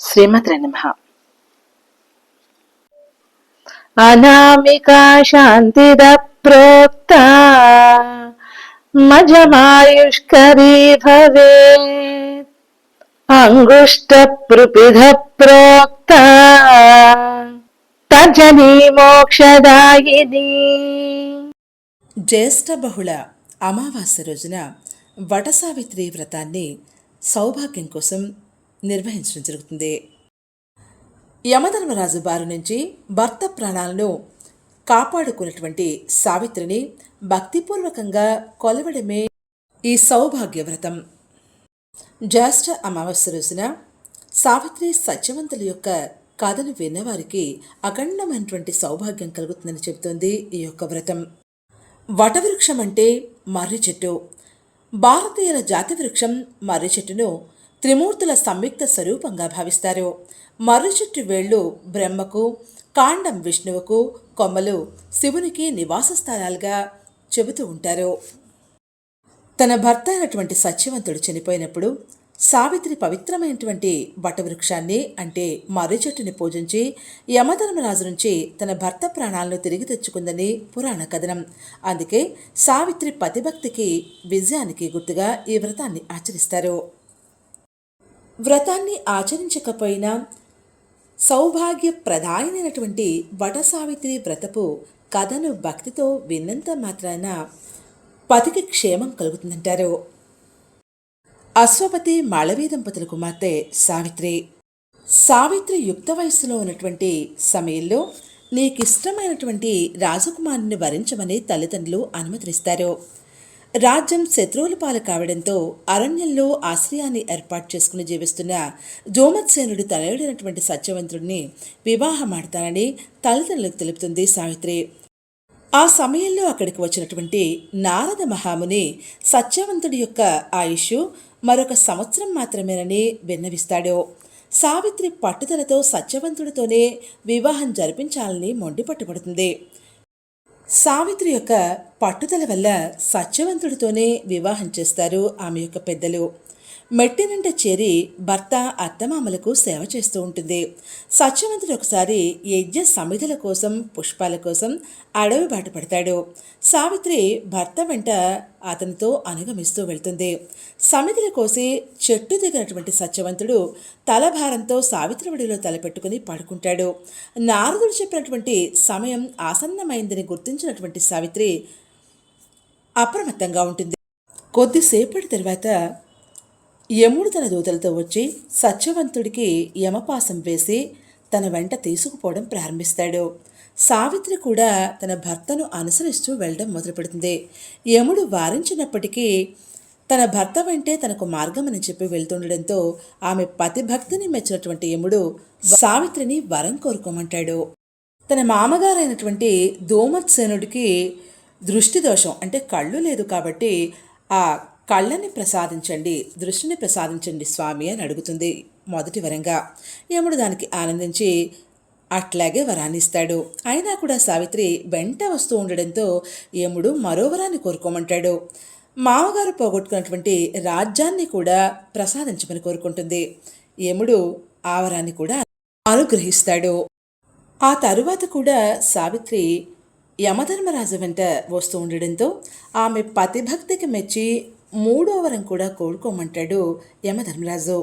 శ్రీమద్ర నమ. అనామికా శాంతిద ప్రోక్త మజమాయుష్కరీ భవే అంగుష్ట ప్రపిధ ప్రోక్త తర్జనీ మోక్షదాయిని. జ్యేష్ఠ బహుళ అమావాస్య రోజున వటసావిత్రి వ్రతాన్ని సౌభాగ్యం కోసం నిర్వహించడం జరుగుతుంది. యమధర్మరాజు బారి నుంచి భర్త ప్రాణాలను కాపాడుకున్నటువంటి సావిత్రిని భక్తిపూర్వకంగా కొలవడమే ఈ సౌభాగ్య వ్రతం. జ్యేష్ఠ అమావాస్య రోజున సావిత్రి సత్యవంతుల యొక్క కథను విన్నవారికి అఖండమైనటువంటి సౌభాగ్యం కలుగుతుందని చెబుతోంది ఈ యొక్క వ్రతం. వటవృక్షం అంటే మర్రి చెట్టు. భారతీయుల జాతి వృక్షం మర్రి చెట్టును త్రిమూర్తుల సంయుక్త స్వరూపంగా భావిస్తారు. మర్రి చెట్టు వేళ్ళు బ్రహ్మకు కాండం విష్ణువుకు కొమ్మలు శివునికి నివాస స్థలాలుగా చెబుతూ ఉంటారు. తన భర్త అయినటువంటి సత్యవంతుడు చనిపోయినప్పుడు సావిత్రి పవిత్రమైనటువంటి వటవృక్షాన్ని అంటే మర్రి చెట్టుని పూజించి యమధర్మరాజు నుంచి తన భర్త ప్రాణాలను తిరిగి తెచ్చుకుందని పురాణ కథనం. అందుకే సావిత్రి పతిభక్తికి విజయానికి గుర్తుగా ఈ వ్రతాన్ని ఆచరిస్తారు. వ్రతాన్ని ఆచరించకపోయినా సౌభాగ్య ప్రధానమైనటువంటి వట సావిత్రి వ్రతపు కథను భక్తితో విన్నంత మాత్రాన పతికి క్షేమం కలుగుతుందంటారు. అశ్వపతి మాళవీ దంపతుల కుమార్తె సావిత్రి. సావిత్రి యుక్త వయస్సులో ఉన్నటువంటి సమయంలో నీకిష్టమైనటువంటి రాజకుమారుని వరించమని తల్లిదండ్రులు అనుమతిస్తారు రాజ్యం శత్రువుల పాలు కావడంతో అరణ్యంలో ఆశ్రయాన్ని ఏర్పాటు చేసుకుని జీవిస్తున్న జోమత్సేనుడు తనయుడైనటువంటి సత్యవంతుడిని వివాహమాడతానని తల్లిదండ్రులకు తెలుపుతుంది సావిత్రి. ఆ సమయంలో అక్కడికి వచ్చినటువంటి నారద మహాముని సత్యవంతుడి యొక్క ఆయుష్ మరొక సంవత్సరం మాత్రమేనని విన్నవిస్తాడు. సావిత్రి పట్టుదలతో సత్యవంతుడితోనే వివాహం జరిపించాలని మొండి పట్టుబడుతుంది సావిత్రి యొక్క పట్టుదల వల్ల సత్యవంతుడితోనే వివాహం చేస్తారు ఆమె యొక్క పెద్దలు. మెట్టి చేరి భర్త అత్తమామలకు సేవ చేస్తూ ఉంటుంది. సత్యవంతుడు ఒకసారి యజ్ఞ సమిధుల కోసం పుష్పాల కోసం అడవి బాట పడతాడు. సావిత్రి భర్త వెంట అతనితో అనుగమిస్తూ వెళ్తుంది. సమిధుల కోసి చెట్టు దిగినటువంటి సత్యవంతుడు తలభారంతో సావిత్రి వడిలో తలపెట్టుకుని పడుకుంటాడు. నారదుడు చెప్పినటువంటి సమయం ఆసన్నమైందని గుర్తించినటువంటి సావిత్రి అప్రమత్తంగా ఉంటుంది. కొద్దిసేపటి తర్వాత యముడు తన దూతలతో వచ్చి సత్యవంతుడికి యమపాసం వేసి తన వెంట తీసుకుపోవడం ప్రారంభిస్తాడు. సావిత్రి కూడా తన భర్తను అనుసరిస్తూ వెళ్ళడం మొదలుపెడుతుంది. యముడు వారించినప్పటికీ తన భర్త వెంటే తనకు మార్గమని చెప్పి వెళ్తుండడంతో ఆమె పతిభక్తిని మెచ్చినటువంటి యముడు సావిత్రిని వరం కోరుకోమంటాడు. తన మామగారైనటువంటి దోమత్సేనుడికి దృష్టి దోషం అంటే కళ్ళు లేదు కాబట్టి ఆ కళ్ళని ప్రసాదించండి దృష్టిని ప్రసాదించండి స్వామి అని అడుగుతుంది మొదటి వరంగా. యముడు దానికి ఆనందించి అట్లాగే వరాన్ని ఇస్తాడు. అయినా కూడా సావిత్రి వెంట వస్తూ ఉండడంతో యముడు మరో వరాన్ని కోరుకోమంటాడు. మామగారు పోగొట్టుకున్నటువంటి రాజ్యాన్ని కూడా ప్రసాదించమని కోరుకుంటుంది. యముడు ఆ వరాన్ని కూడా అనుగ్రహిస్తాడు. ఆ తరువాత కూడా సావిత్రి యమధర్మరాజు వెంట వస్తూ ఉండడంతో ఆమె పతిభక్తికి మెచ్చి మూడో వరం కూడా కోరుకోమంటాడు యమధర్మరాజు.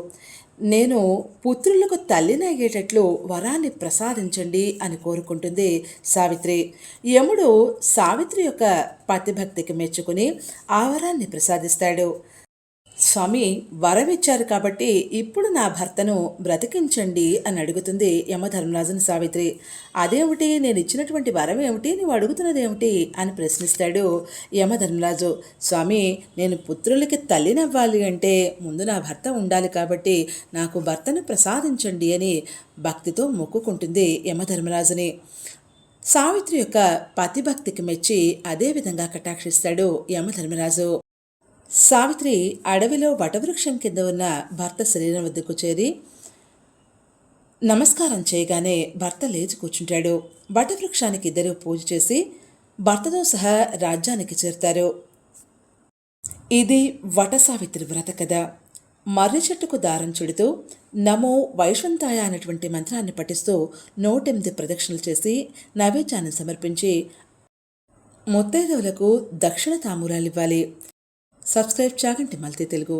నేను పుత్రులకు తల్లిని అయ్యేటట్లు వరాన్ని ప్రసాదించండి అని కోరుకుంటుంది సావిత్రి. యముడు సావిత్రి యొక్క పతిభక్తికి మెచ్చుకుని ఆ వరాన్ని ప్రసాదిస్తాడు. స్వామి వరమిచ్చారు కాబట్టి ఇప్పుడు నా భర్తను బ్రతికించండి అని అడుగుతుంది యమధర్మరాజుని సావిత్రి. అదేమిటి? నేను ఇచ్చినటువంటి వరం ఏమిటి? నువ్వు అడుగుతున్నది ఏమిటి? అని ప్రశ్నిస్తాడు యమధర్మరాజు స్వామి నేను పుత్రులకి తల్లినవ్వాలి అంటే ముందు నా భర్త ఉండాలి కాబట్టి నాకు భర్తను ప్రసాదించండి అని భక్తితో మొక్కుకుంటుంది యమధర్మరాజుని సావిత్రి యొక్క పతిభక్తికి మెచ్చి అదేవిధంగా కటాక్షిస్తాడు యమధర్మరాజు సావిత్రి అడవిలో వటవృక్షం కింద ఉన్న భర్త శరీరం వద్దకు చేరి నమస్కారం చేయగానే భర్త లేచి కూర్చుంటాడు. వటవృక్షానికి ఇద్దరు పూజ చేసి భర్తతో సహా రాజ్యానికి చేరుతారు. ఇది వట సావిత్రి వ్రత కథ. మర్రి చెట్టుకు దారం చుడుతూ నమో వైష్వంతాయ అనేటువంటి మంత్రాన్ని పఠిస్తూ నూటెనిమిది ప్రదక్షిణలు చేసి నైవేద్యాన్ని సమర్పించి ముత్తైదవులకు దక్షిణ తాంబూలాలు ఇవ్వాలి. Subscribe Chaganti multi Telugu.